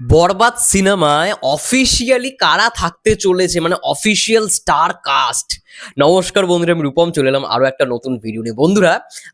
বরবাদ সিনেমায় অফিসিয়ালি কারা থাকতে চলেছে? মানে অফিসিয়াল স্টার কাস্ট নমস্কার বন্ধুরা, আমি রূপম, চলে এলাম আরও একটা নতুন ভিডিও নিয়ে। বন্ধুরা,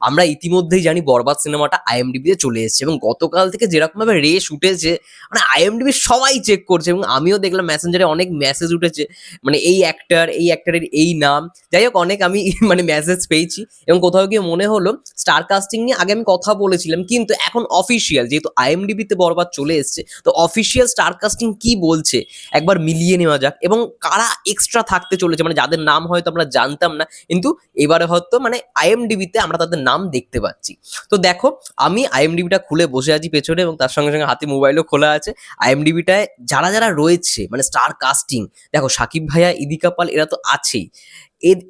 আমরা ইতিমধ্যেই জানি বরবাদ সিনেমাটা আইএমডিবিতে চলে এসেছে এবং গতকাল থেকে যেরকমভাবে রেস উঠেছে মানে আইএমডিবি সবাই চেক করছে এবং আমিও দেখলাম মেসেঞ্জারে অনেক মেসেজ উঠেছে মানে এই অ্যাক্টার এই অ্যাক্টারের এই নাম। যাই হোক, অনেক আমি মানে মেসেজ পেয়েছি এবং কোথাও গিয়ে মনে হলো স্টার কাস্টিং নিয়ে আগে আমি কথা বলেছিলাম, কিন্তু এখন অফিসিয়াল যেহেতু আইএমডিবিতে বরবাদ চলে এসেছে, তো অফিসিয়াল স্টার কাস্টিং কি বলছে? একবার মিলিয়ে নেওয়া যাক। এবং কারা এক্সট্রা থাকতে চলেছে? মানে যাদের নাম হয়তো আমরা জানতাম না, কিন্তু এবারে হয়তো মানে আইএমডিবিতে আমরা তাদের নাম দেখতে পাচ্ছি। তো দেখো, আমি আইএমডিবিটা খুলে বসে আছি পেছনে এবং তার সঙ্গে সঙ্গে হাতে মোবাইলও খোলা আছে। আইএমডিবিটায় যারা যারা রয়েছে মানে স্টার কাস্টিং দেখো সাকিব ভাইয়া, ইদিকা পাল, এরা তো আছেই।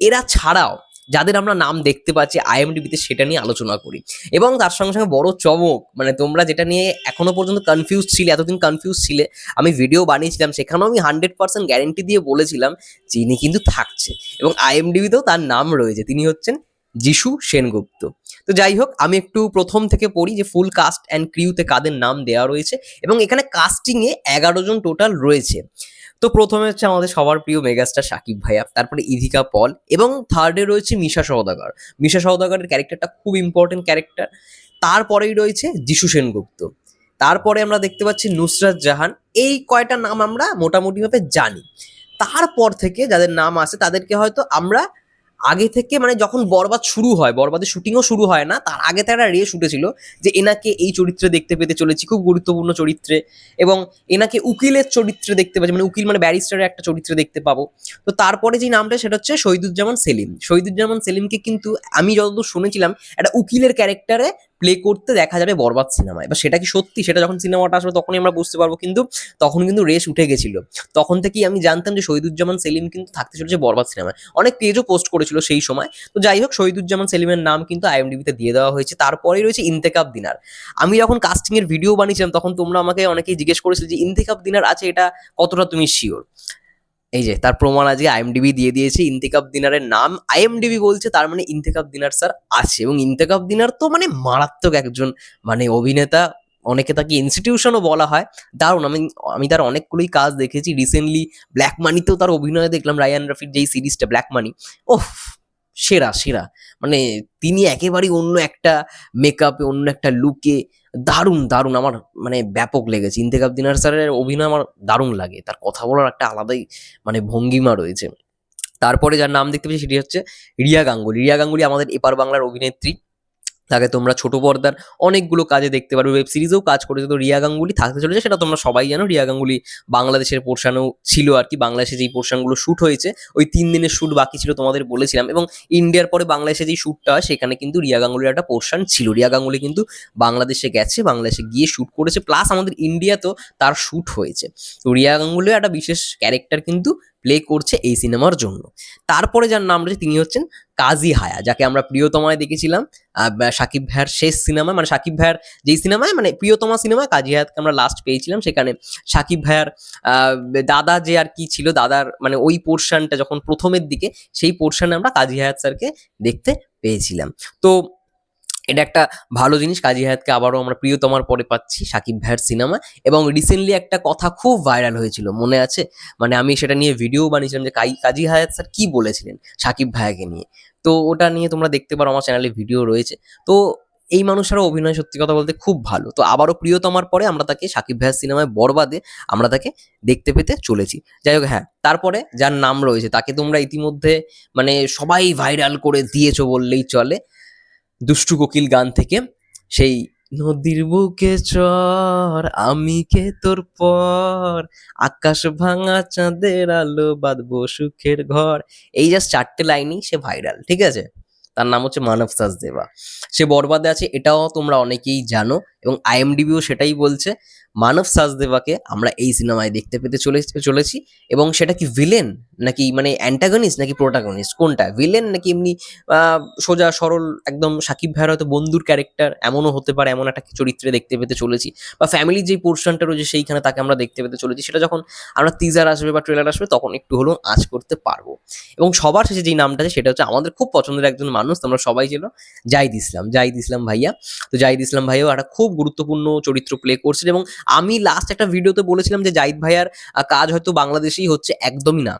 এরা ছাড়াও যাদের আমরা নাম দেখতে পাচ্ছি আইএমডিবিতে সেটা নিয়ে আলোচনা করি। এবং তার সঙ্গে সঙ্গে বড় চমক মানে তোমরা যেটা নিয়ে এখনও পর্যন্ত কনফিউজ ছিলে, এতদিন কনফিউজ ছিলে, আমি ভিডিও বানিয়েছিলাম, সেখানেও আমি হান্ড্রেড পার্সেন্ট গ্যারেন্টি দিয়ে বলেছিলাম যিনি কিন্তু থাকছে। এবং আইএমডিবিতেও তার নাম রয়েছে, তিনি হচ্ছেন যিশু সেনগুপ্ত। তো যাই হোক, আমি একটু প্রথম থেকে পড়ি যে ফুল কাস্ট অ্যান্ড ক্রিউতে কাদের নাম দেওয়া রয়েছে, এবং এখানে কাস্টিংয়ে এগারো জন টোটাল রয়েছে। তো প্রথমে হচ্ছে আমাদের সবার প্রিয় মেগাস্টার সাকিব ভাইয়া, তারপরে ইধিকা পল এবং থার্ডে রয়েছে মিশা সওদাগর। মিশা সওদাগরের ক্যারেক্টারটা খুব ইম্পর্টেন্ট ক্যারেক্টার তারপরেই রয়েছে যিশু সেনগুপ্ত। তারপরে আমরা দেখতে পাচ্ছি নুসরাত জাহান। এই কয়টা নাম আমরা মোটামুটিভাবে জানি। তারপর থেকে যাদের নাম আছে তাদেরকে হয়তো আমরা আগে থেকে মানে যখন বরবাদ শুরু হয় বরবাদের শুটিংও শুরু হয় না, তার আগে তো একটা রেস উঠেছিল যে এনাকে এই চরিত্রে দেখতে পেতে চলেছি, খুব গুরুত্বপূর্ণ চরিত্রে। এবং এনাকে উকিলের চরিত্রে দেখতে পাচ্ছি মানে উকিল মানে ব্যারিস্টারের একটা চরিত্রে দেখতে পাবো। তো তারপরে যে নামটা, সেটা হচ্ছে শহীদুজ্জামান সেলিম। শহীদুজ্জামান সেলিমকে কিন্তু আমি যতদূর শুনেছিলাম, একটা উকিলের ক্যারেক্টারে প্লে করতে দেখা যাবে বরবাদ সিনেমায় এবার সেটা কি সত্যি? সেটা যখন সিনেমাটা আসবে তখনই আমরা বুঝতে পারব কিন্তু তখন কিন্তু রেস উঠে গেছিল। তখন থেকেই আমি জানতাম যে শহীদুজ্জামান সেলিম কিন্তু থাকতে চলেছে বরবাদ সিনেমায় অনেক পেজও পোস্ট করেছিল সেই সময়। তো যাই হোক, শহীদুজ্জামান সেলিমের নাম কিন্তু আইএমডিবিতে দিয়ে দেওয়া হয়েছে। তারপরেই রয়েছে ইন্তেকাব দিনার। আমি যখন কাস্টিংয়ের ভিডিও বানিয়েছিলাম, তখন তোমরা আমাকে অনেকেই জিজ্ঞেস করেছিল যে ইন্তেকাব দিনার আছে এটা কতটা তুমি শিওর এই যে, তার প্রমাণ আজকে আইএমডিবি দিয়ে দিয়েছে, ইন্তেকাব দিনারের নাম। আইএমডিবি বলছে, তার মানে ইন্তেকাব দিনার স্যার আছে। এবং ইন্তেকাব দিনার তো মানে মারাত্মক একজন মানে অভিনেতা, অনেকে তাকে ইনস্টিটিউশনও বলা হয়। দারুণ, আমি আমি তার অনেকগুলোই কাজ দেখেছি। রিসেন্টলি ব্ল্যাক মানিতেও তার অভিনয় দেখলাম রায়ান রফির যেই সিরিজটা ব্ল্যাক মানি ওহ সেরা সেরা। মানে তিনি একেবারেই অন্য একটা মেকআপে অন্য একটা লুকে দারুণ দারুণ। আমার মানে ব্যাপক লেগেছে। ইন্তেকাব দিনার স্যারের অভিনয় আমার দারুণ লাগে। তার কথা বলার একটা আলাদাই মানে ভঙ্গিমা রয়েছে। তারপরে যার নাম দেখতে পেয়েছি সেটি হচ্ছে রিয়া গাঙ্গুলি। রিয়া গাঙ্গুলি আমাদের এপার বাংলার অভিনেত্রী। তাকে তোমরা ছোট পর্দার অনেকগুলো কাজে দেখতে পারো ওয়েব সিরিজেও কাজ করেছে। তো রিয়া গাঙ্গুলি থাকতে চলেছে, সেটা তোমরা সবাই জানো। রিয়া গাঙ্গুলি বাংলাদেশের পোর্শানেও ছিল আর কি। বাংলাদেশে যেই পোর্শনগুলো শ্যুট হয়েছে, ওই তিন দিনের শ্যুট বাকি ছিল তোমাদের বলেছিলাম। এবং ইন্ডিয়ার পরে বাংলাদেশে যেই শ্যুটটা হয়, সেখানে কিন্তু রিয়া গাঙ্গুলির একটা পোর্শন ছিল। রিয়া গাঙ্গুলি কিন্তু বাংলাদেশে গেছে, বাংলাদেশে গিয়ে শ্যুট করেছে। প্লাস আমাদের ইন্ডিয়াতেও তার শ্যুট হয়েছে। তো রিয়া গাঙ্গুলিও একটা বিশেষ ক্যারেক্টার কিন্তু প্লে করছে এই সিনেমার জন্য। তারপরে যার নাম রয়েছে, তিনি হচ্ছেন কাজী হায়া, যাকে আমরা প্রিয়তমায় দেখেছিলাম সাকিব ভাইয়ার শেষ সিনেমা মানে সাকিব ভাইয়ার যেই সিনেমায় মানে প্রিয়তমা সিনেমায় কাজী হায়াতকে আমরা লাস্ট পেয়েছিলাম, সেখানে সাকিব ভাইয়ার দাদা যে আর কি ছিল, দাদার মানে ওই পোর্শনটা যখন প্রথমের দিকে, সেই পোর্শনে আমরা কাজী হায়াত স্যারকে দেখতে পেয়েছিলাম। তো এটা একটা ভালো জিনিস। কাজী হায়াতকে আবারও আমরা প্রিয়তমার পরে পাচ্ছি সাকিব ভাইয়ের সিনেমা। এবং রিসেন্টলি একটা কথা খুব ভাইরাল হয়েছিল, মনে আছে? মানে আমি সেটা নিয়ে ভিডিও বানিয়েছিলাম যে কাজী হায়াত স্যার কি বলেছিলেন সাকিব ভাইয়াকে নিয়ে। তো ওটা নিয়ে তোমরা দেখতে পারো, আমার চ্যানেলে ভিডিও রয়েছে। তো এই মানুষেরও অভিনয় সত্যি কথা বলতে খুব ভালো। তো আবারও প্রিয়তমার পরে আমরা তাকে সাকিব ভাইয়ের সিনেমায় বরবাদে আমরা তাকে দেখতে পেতে চলেছি। যাই হোক হ্যাঁ তারপরে যার নাম রয়েছে, তাকে তোমরা ইতিমধ্যে মানে সবাই ভাইরাল করে দিয়েছ বললেই চলে। দুষ্টু কোকিল গান থেকে সেই, নদীর বুকে চর, আমি কে তোর পর? আকাশ ভাঙা চাঁদের আলো, বাঁধবো সুখের ঘর। এই জাস্ট চারটে লাইনই সে ভাইরাল ঠিক আছে? তার নাম হচ্ছে মানব দেবা। সে বরবাদে আছে, এটাও তোমরা অনেকেই জানো। এবং আইএমডিবিও সেটাই বলছে, মানব সাজদেবাকে আমরা এই সিনেমায় দেখতে পেতে চলে চলেছি এবং সেটা কি ভিলেন নাকি মানে অ্যান্টাগনিস্ট নাকি প্রোটাগনিস্ট কোনটা? ভিলেন নাকি এমনি সোজা, সরল, একদম সাকিব ভাইয়ের হয়তো বন্ধুর ক্যারেক্টার এমনও হতে পারে, এমন একটা চরিত্রে দেখতে পেতে চলেছি বা ফ্যামিলির যেই পোর্শনটা রয়েছে সেইখানে তাকে আমরা দেখতে পেতে চলেছি। সেটা যখন আমরা টিজার আসবে বা ট্রেলার আসবে তখন একটু হলেও আঁচ করতে পারব। এবং সবার শেষে যেই নামটা আছে সেটা হচ্ছে আমাদের খুব পছন্দের একজন মানুষ, তোমরা সবাই ছিল জাহিদ ইসলাম। জাহিদ ইসলাম ভাইয়া। তো জাহিদ ইসলাম ভাইয়াও একটা খুব খুব গুরুত্বপূর্ণ চরিত্র প্লে করছেন এবং আমি লাস্ট একটা ভিডিওতে বলেছিলাম যে জাহিদ ভাইয়ার কাজ হয়তো বাংলাদেশেই হচ্ছে একদমই না।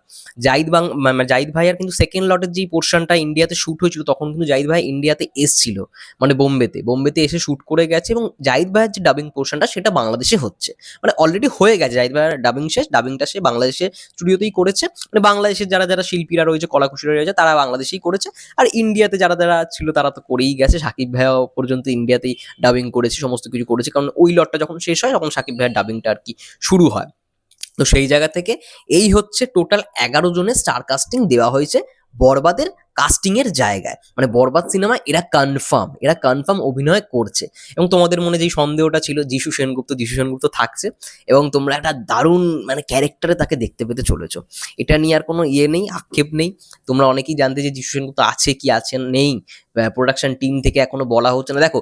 জাহিদ বাং জাহিদ ভাইয়ার কিন্তু সেকেন্ড লটের যেই পোর্শনটা ইন্ডিয়াতে শ্যুট হয়েছিল, তখন কিন্তু জাহিদ ভাই ইন্ডিয়াতে এসছিল মানে বোম্বেতে। বোম্বেতে এসে শ্যুট করে গেছে এবং জাহিদ ভাইয়ের যে ডাবিং পোর্শনটা সেটা বাংলাদেশে হচ্ছে। মানে অলরেডি হয়ে গেছে জাহিদ ভাইয়ের ডাবিং শেষ ডাবিংটা সে বাংলাদেশে স্টুডিওতেই করেছে। মানে বাংলাদেশের যারা যারা শিল্পীরা রয়েছে, কলাকুশলীরা রয়েছে, তারা বাংলাদেশেই করেছে। আর ইন্ডিয়াতে যারা যারা ছিল, তারা তো করেই গেছে। সাকিব ভাইয়া পর্যন্ত ইন্ডিয়াতেই ডাবিং করেছে, সমস্ত কিছু করেছে। কারণ ওই লটটা যখন শেষ হয়, তখন সাকিব ভাইয়ের ডাবিংটা আর কি শুরু হয়। তো সেই জায়গা থেকে এই হচ্ছে টোটাল এগারো জনের স্টার কাস্টিং দেওয়া হয়েছে বরবাদের কাস্টিং এর জায়গায়। মানে বরবাদ সিনেমা এরা কনফার্ম এরা কনফার্ম অভিনয় করছে। এবং তোমাদের মনে যেই সন্দেহটা ছিল, যিশু সেনগুপ্ত যিশু সেনগুপ্ত থাকছে, এবং তোমরা একটা দারুণ মানে ক্যারেক্টারে তাকে দেখতে পেতে চলেছো। এটা নিয়ে আর কোনো ইয়ে নেই, আক্ষেপ নেই। তোমরা অনেকেই জানতে যে যিশু সেনগুপ্ত আছে কি, আছে নেই। প্রোডাকশন টিম থেকে এখনও বলা হচ্ছে না। দেখো,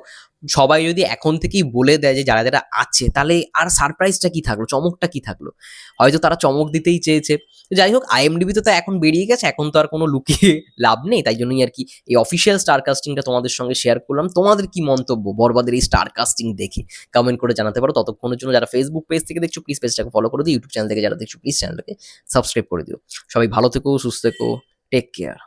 সবাই যদি এখন থেকেই বলে দেয় যে যারা যারা আছে, তাহলে আর সারপ্রাইজটা কি থাকল, চমকটা কি থাকল? হয়তো তারা চমক দিতেই চেয়েছে। যাই হোক আইএমডিবিতে তো এখন বেরিয়ে গেছে, এখন তো আর কোনো লুকিয়ে লাভ নেই, তাই জন্যই আর কি এই অফিসিয়াল স্টার কাস্টিংটা তোমাদের সঙ্গে শেয়ার করলাম। তোমাদের কি মন্তব্য বরবাদের এই স্টার কাস্টিং দেখে? কমেন্ট করে জানাতে পারো। ততক্ষণের জন্য যারা ফেসবুক পেজ থেকে দেখছ প্লিজ পেজটাকে ফলো করে দিও। ইউটিউব চ্যানেল থেকে যারা দেখছ প্লিজ চ্যানেলটাকে সাবস্ক্রাইব করে দিও। সবাই ভালো থেকো, সুস্থ থেকো। Take care